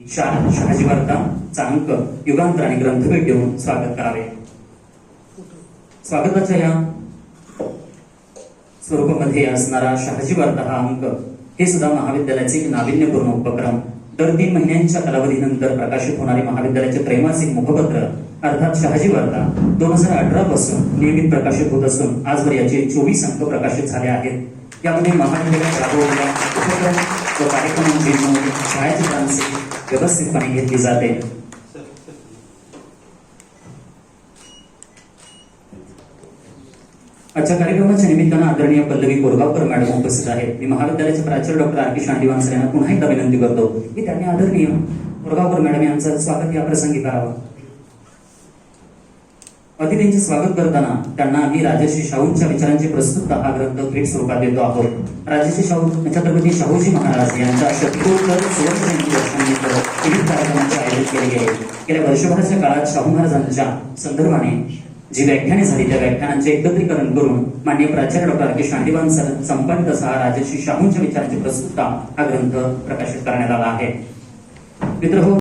दीक्षा शहाजी वार्ता अंक युगांतर आणि ग्रंथभेट देऊन स्वागत करावे. स्वागताच्या या स्वरूपामध्ये असणारा शहाजी वार्ता हा अंक हे सुद्धा महाविद्यालयाचे एक नाविन्यपूर्ण उपक्रम. दर तीन महिन्यांच्या कालावधीनंतर प्रकाशित होणारे महाविद्यालयाचे त्रैमासिक मुखपत्र अर्थात शहाजी वार्ता दोन हजार अठरा पासून नियमित प्रकाशित होत असून आजवर याचे चोवीस अंक प्रकाशित झाले आहेत. यामध्ये महाविद्यालयात राबवलेल्या उपक्रम व कार्यक्रमांची छायाचित्रांचे व्यवस्थितपणे घेतली जाते. आजच्या कार्यक्रमाच्या निमित्तानं आदरणीय पल्लवी कोरगावकर मॅडम उपस्थित आहेत. मी महाविद्यालयाचे प्राचार्य doctor R K Shandiwan sir यांना पुन्हा एकदा विनंती करतो की त्यांनी आदरणीय कोरगावकर मॅडम यांचं स्वागत या प्रसंगी करावं. अतिथींचे स्वागत करताना त्यांना आम्ही राजश्री शाहूंच्या विचारांची प्रस्तुतता हा ग्रंथ भेट स्वरूपात देतो आहोत. राजश्री शाहू छत्रपती शाहूजी महाराज यांच्या शतकोत्तर सुवर्ण जयंती कार्यक्रमांचे आहे गेल्या वर्षभराच्या काळात शाहू महाराजांच्या संदर्भाने जी व्याख्याने झाली त्या व्याख्यानांचे एकत्रीकरण करून माननीय प्राचार्य डॉक्टर के शांतीवान सर संपन्नित असा हा शाहूंच्या विचारांची प्रस्तुतता हा ग्रंथ प्रकाशित करण्यात आला आहे. मित्र